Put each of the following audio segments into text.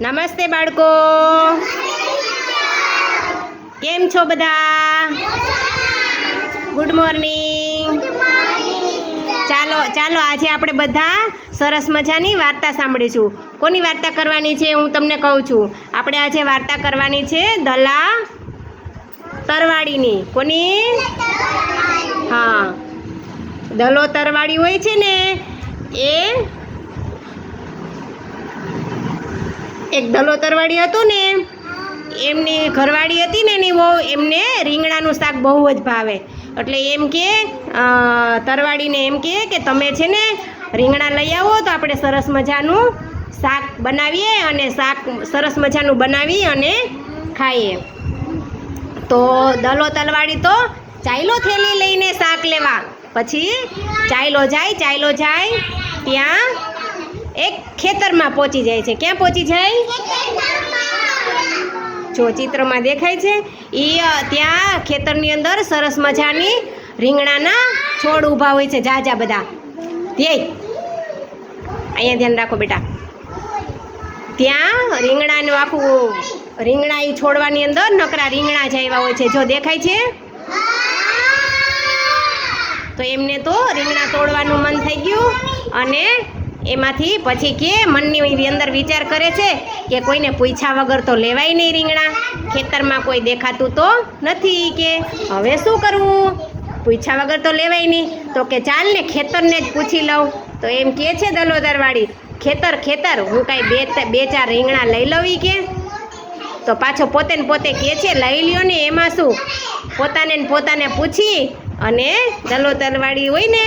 નમસ્તે બાળકો. કેમ છો બધા? ગુડ મોર્નિંગ ચાલો ચાલો, આજે આપણે બધા સરસ મજાની વાર્તા સાંભળીશું. કોની વાર્તા કરવાની છે હું તમને કહું છું. આપણે આજે વાર્તા કરવાની છે દલા તરવાડીની. કોની? હા. દલો તરવાડી હોય છે ને, એ એક દલો તરવાડી હતું ને, એમની ઘરવાળી હતી ને એની બહુ એમને રીંગણાનું શાક બહુ જ ભાવે. એટલે એમ કે તરવાડીને એમ કે કે તમે છે ને રીંગણા લઈ આવો તો આપણે સરસ મજાનું શાક બનાવીએ અને શાક સરસ મજાનું બનાવી અને ખાઈએ. તો દલો તલવાડી તો ચાયલો થેલી લઈને શાક લેવા. પછી ચાયલો જાય ચાયલો જાય, ત્યાં એક ખેતરમાં પહોંચી જાય છે. ક્યાં પહોંચી જાય? જો ચિત્રમાં દેખાય છે એ ત્યાં ખેતરની અંદર સરસ મજાની રીંગણાના છોડ ઊભા હોય છે. જાજા બધા. ધ્યેય. અહીંયા ધ્યાન રાખો બેટા. ત્યાં રીંગણાનું આખું, રીંગણા એ છોડવાની અંદર નકરા રીંગણા જાય આવ્યા હોય છે. જો દેખાય છે? તો એમને તો રીંગણા તોડવાનું મન થઈ ગયું અને એમાંથી પછી કે મનની અંદર વિચાર કરે છે કે કોઈને પૂછ્યા વગર તો લેવાય નહીં રીંગણા. ખેતરમાં કોઈ દેખાતું તો નથી કે હવે શું કરવું? પૂછ્યા વગર તો લેવાય નહીં. તો કે ચાલ ને ખેતરને જ પૂછી લઉં. તો એમ કે છે દલોદરવાળી, ખેતર ખેતર, હું કાંઈ બે બે ચાર રીંગણા લઈ લઉં કે? તો પાછો પોતે ને પોતે કહે છે, લઈ લ્યો ને એમાં શું? પોતાને ને પોતાને પૂછી અને દલો હોય ને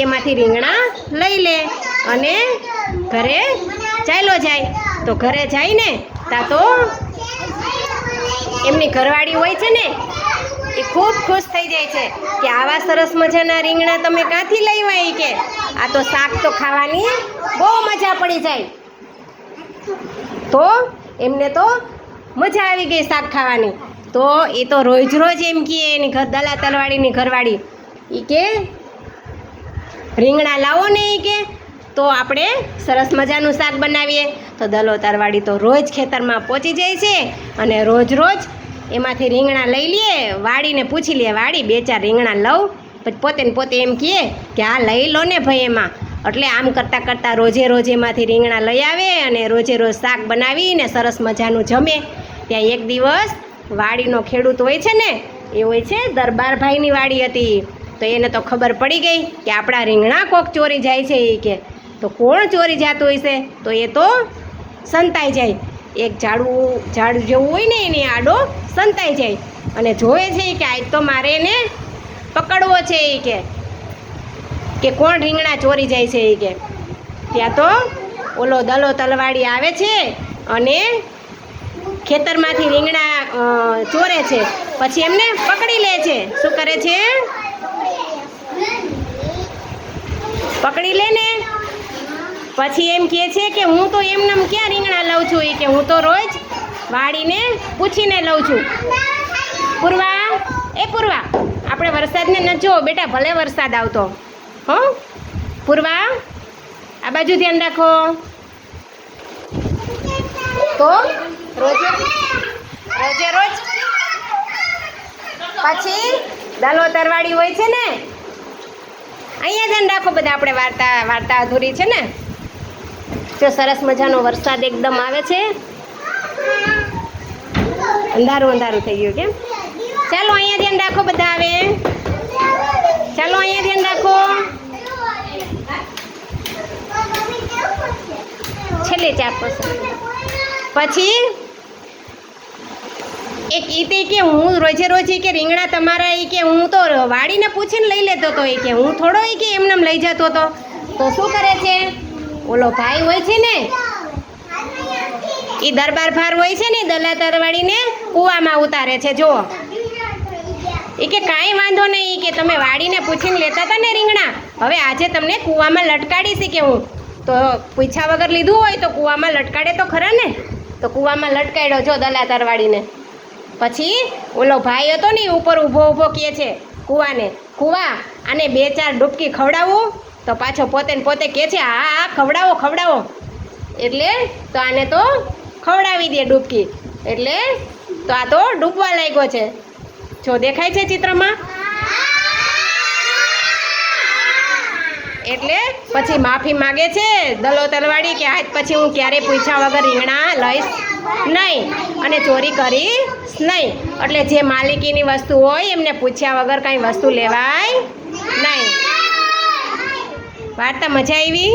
એમાંથી રીંગણા લઈ લે. અને ઘરે ચાલ્યો જાય. તો ઘરે જાય ને તા તો એમની ઘરવાળી હોય છે ને, એ ખૂબ ખુશ થઈ જાય છે કે આવા સરસ મજાના રીંગણા તમે ક્યાંથી લઈ આવી કે? આ તો શાક તો ખાવાની બહુ મજા પડી જાય. તો એમને તો મજા આવી ગઈ શાક ખાવાની. તો એ તો રોજ રોજ એમ કહે એની ઘર દલા તલવાડીની ઘરવાળી. એ કે, રીંગણા લાવો ને એ કે. તો આપણે સરસ મજાનું શાક બનાવીએ. તો દલો તરવાડી તો રોજ ખેતરમાં પહોંચી જાય છે અને રોજ રોજ એમાંથી રીંગણા લઈ લઈએ વાડીને પૂછી લઈએ વાડી બે ચાર રીંગણા લઉં. પછી પોતે ને પોતે એમ કહે કે આ લઈ લો ને ભાઈ એમાં. એટલે આમ કરતાં કરતાં રોજે રોજ એમાંથી રીંગણા લઈ આવે અને રોજે રોજ શાક બનાવીને સરસ મજાનું જમે. ત્યાં એક દિવસ વાડીનો ખેડૂત હોય છે ને, એ હોય છે દરબારભાઈની વાડી હતી. તો એને તો ખબર પડી ગઈ કે આપણા રીંગણા કોક ચોરી જાય છે એ કે તો કોણ ચોરી જતું હશે તો એ તો સંતાઈ જાય. એક ઝાડવું, ઝાડ જેવું હોય ને એની આડો સંતાઈ જાય. અને જોવે છે કે આજ તો મારે એને પકડવો છે એ કે. કે કોણ રીંગણા ચોરી જાય છે એ કે. ત્યાં તો ઓલો દલો તલવાડી આવે છે અને ખેતરમાંથી રીંગણા ચોરે છે. પછી એમને પકડી લે છે. શું કરે છે? પકડી લે ને. પછી એમ કહે છે કે હું તો એમનેમ ક્યાં રીંગણા લઉં છું? એ કે હું તો રોજ વાળીને પૂછીને લઉં છું. પૂર્વા? એ પૂર્વા. આપણે વરસાદને ન જુઓ બેટા, ભલે વરસાદ આવતો. હો? પૂર્વા? આ બાજુ ધ્યાન રાખો. તો રોજે રોજે રોજ પછી દાલો તરવાડી હોય છે ને? અહીંયા ધ્યાન રાખો બધા આપણે વાર્તા વાર્તા અધૂરી છે ને? જો સરસ મજાનો વરસાદ એકદમ આવે છે. અંધારું અંધારું થઈ ગયું કેમ? ચાલો અહીંયા ધ્યાન રાખો બધા આવે ચાલો અહીંયા ધ્યાન રાખો. છેલ્લે ચા પછી એક એ કે હું રોજે રોજ કે રીંગણા તમારા એ કે હું તો વાડીને પૂછીને લઈ લેતો હતો એ કે હું થોડો એ કે એમનેમ લઈ જતો હતો તો શું કરે છે? ઓલો ભાઈ હોય છે ને એ દરબાર ભાર હોય છે ને દલાતરવાળીને કૂવામાં ઉતારે છે, જુઓ. એ કે કાંઈ વાંધો નહીં કે તમે વાડીને પૂછીને લેતા હતા ને રીંગણા, હવે આજે તમને કૂવામાં લટકાડીશ કે હું. તો પૂછ્યા વગર લીધું હોય તો કૂવામાં લટકાડે તો ખરા ને? તો કૂવામાં લટકાડ્યો, જો દલાતરવાળીને પછી ઓલો ભાઈ હતો ને ઉપર ઊભો ઊભો કહે છે, કૂવાને, કૂવા અને બે ચાર ડૂબકી ખવડાવું. તો પાછો પોતે પોતે કહે છે, હા હા, ખવડાવો ખવડાવો. એટલે તો આને તો ખવડાવી દે ડૂબકી. એટલે તો આ તો ડૂબવા લાગ્યો છે. જો દેખાય છે ચિત્રમાં? એટલે પછી માફી માગે છે દલો તલવાડી કે આજ પછી હું ક્યારેય પૂછ્યા વગર રીંગણા લઈશ નહીં અને ચોરી કરીશ નહીં. એટલે જે માલિકીની વસ્તુ હોય એમને પૂછ્યા વગર કંઈ વસ્તુ લેવાય નહીં. વાર્તા મજા આવી?